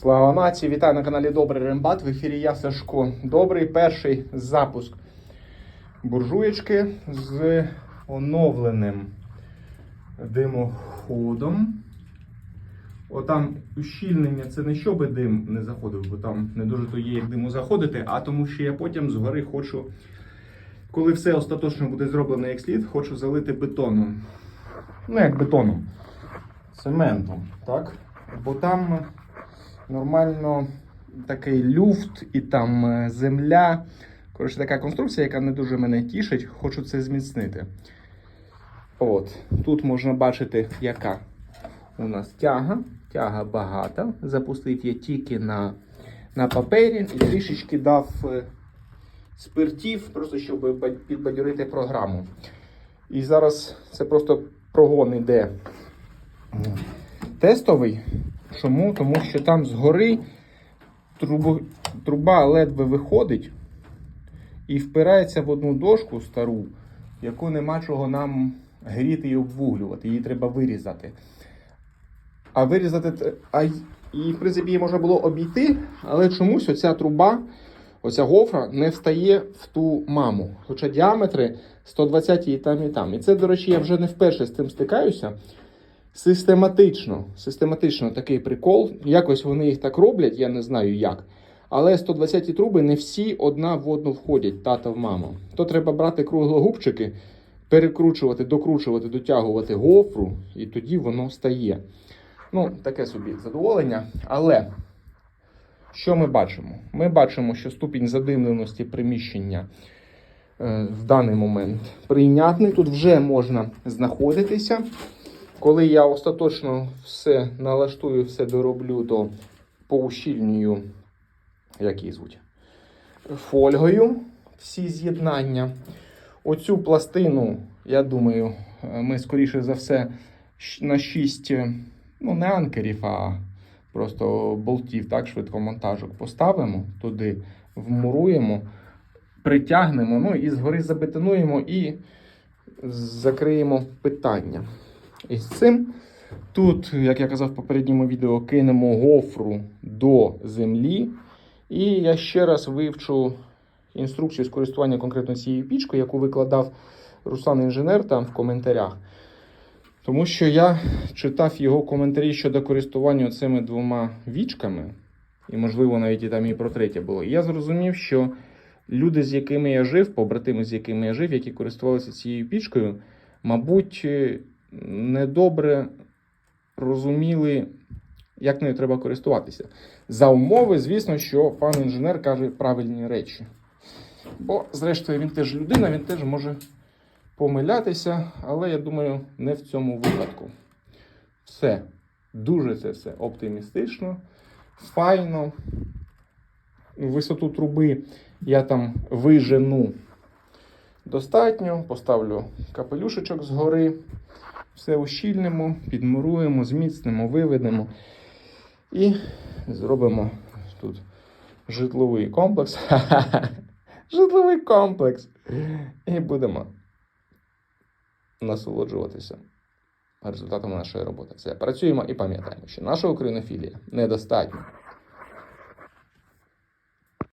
Слава нації! Вітаю на каналі Добрий Рембат. В ефірі я Сашко. Добрий перший запуск буржуєчки з оновленим димоходом. Отам ущільнення це не щоб дим не заходив, бо там не дуже то є як диму заходити, а тому що я потім згори хочу, коли все остаточно буде зроблено як слід, хочу залити бетоном. Ну, як бетоном, цементом, так? Бо там нормально такий люфт і там е, земля. Коротше, така конструкція, яка не дуже мене тішить, хочу це зміцнити. От, тут можна бачити, яка у нас тяга. Тяга багата. Запустив я тільки на, на папері і трішечки дав е, спиртів, просто щоб ба- підбадьорити програму. І зараз це просто прогон іде тестовий. Чому? Тому що там згори труба ледве виходить і впирається в одну дошку стару, яку нема чого нам гріти і обвуглювати. Її треба вирізати. А вирізати, а і, в принципі, її можна було обійти, але чомусь оця труба, оця гофра не встає в ту маму. Хоча діаметри 120 і там, і там. І це, до речі, я вже не вперше з цим стикаюся. Систематично, систематично такий прикол. Якось вони їх так роблять, я не знаю як. Але 120 труби не всі одна в одну входять, тата в маму. То треба брати круглогубчики, перекручувати, докручувати, дотягувати гофру, і тоді воно стає. Ну, таке собі задоволення. Але що ми бачимо? Ми бачимо, що ступінь задимленості приміщення е, в даний момент прийнятний. Тут вже можна знаходитися. Коли я остаточно все налаштую, все дороблю, то поущільнюю, як її звуть, фольгою всі з'єднання. Оцю пластину, я думаю, е, ми скоріше за все на 6, ну не анкерів, а просто болтів, так, швидкомонтажок поставимо туди, вмуруємо, притягнемо, ну і згори забетонуємо і закриємо питання. І з цим тут, як я казав в попередньому відео, кинемо гофру до землі. І я ще раз вивчу інструкцію з користування конкретно цією пічкою, яку викладав Руслан інженер там в коментарях. Тому що я читав його коментарі щодо користування цими двома вічками, і, можливо, навіть і там і про третє було. І я зрозумів, що люди, з якими я жив, побратими, з якими я жив, які користувалися цією пічкою, мабуть, недобре розуміли, як нею треба користуватися. За умови, звісно, що пан інженер каже правильні речі. Бо, зрештою, він теж людина, він теж може помилятися, але я думаю, не в цьому випадку. Все. Дуже це все оптимістично, файно. Висоту труби я там вижену достатньо, поставлю капелюшечок згори, все ущільнимо, підмуруємо, зміцнимо, виведемо і зробимо тут житловий комплекс. Житловий комплекс. І будемо насолоджуватися результатами нашої роботи. Все, працюємо і пам'ятаємо, що наша українофілія недостатньо.